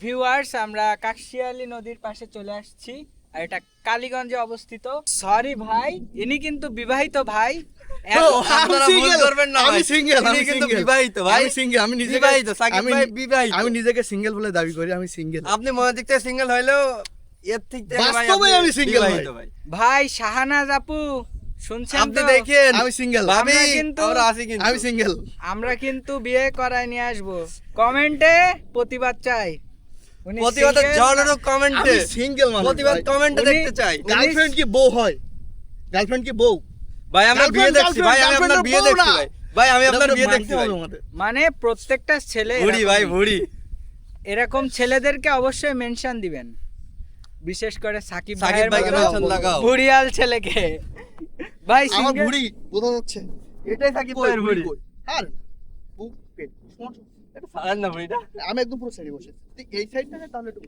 Viewers আমরা কাকশিয়ালি নদীর পাশে চলে আসছি আর এটা কালীগঞ্জে অবস্থিত। সরি ভাই ইনি কিন্তু বিবাহিত ভাই। এখন- আপনারা ভুল করবেন না আমি সিঙ্গেল ইনি আমি কিন্তু সিঙ্গেল ভাই। আমি সিঙ্গেল আমি নিজেকে বিবাহিত, সাকিব আমি ভাই বিবাহিত। আমি নিজেকে সিঙ্গেল বলে দাবি করি আমি সিঙ্গেল আপনি থেকে সিঙ্গেল হইলেও এর থেকে ভাই বাস্তবে আপনি আমি single ভাই। ভাই। ভাই শাহানাজ আপু শুনছেন আপনি দেখেন। আমি। ভাবি আমরা কিন্তু- আমরা আছি কিন্তু। আমি সিঙ্গেল আমরা কিন্তু বিয়ে করায় নিয়ে আসব। কমেন্টে প্রতিবাদ চাই। প্রতিবাদের কমেন্টে সিঙ্গেল মানুষ প্রতিবাদ কমেন্টে দেখতে চাই। গার্লফ্রেন্ড কি বউ হয়? গার্লফ্রেন্ড কি বউ? ভাই আমরা বিয়ে দেখছি ভাই আমি আপনার বিয়ে দেখছি ভাই। ভাই আমি আপনার বিয়ে দেখছি। মানে প্রত্যেকটা ছেলে বুড়ি ভাই। বুড়ি। এরকম ছেলেদেরকে অবশ্যই মেনশন দিবেন। বিশেষ করে সাকিব সাকিব ভাইয়ের ভাইকে mention লাগাও। বুড়িয়াল ছেলেকে। ভাই আমার বুড়ি বোঝা যাচ্ছে। এটাই সাকিব ভাইয়ের বুড়ি কই? আর বুক পেট আমি একদম পুরো সাইডে বসে এই সাইডটা তাহলে একটু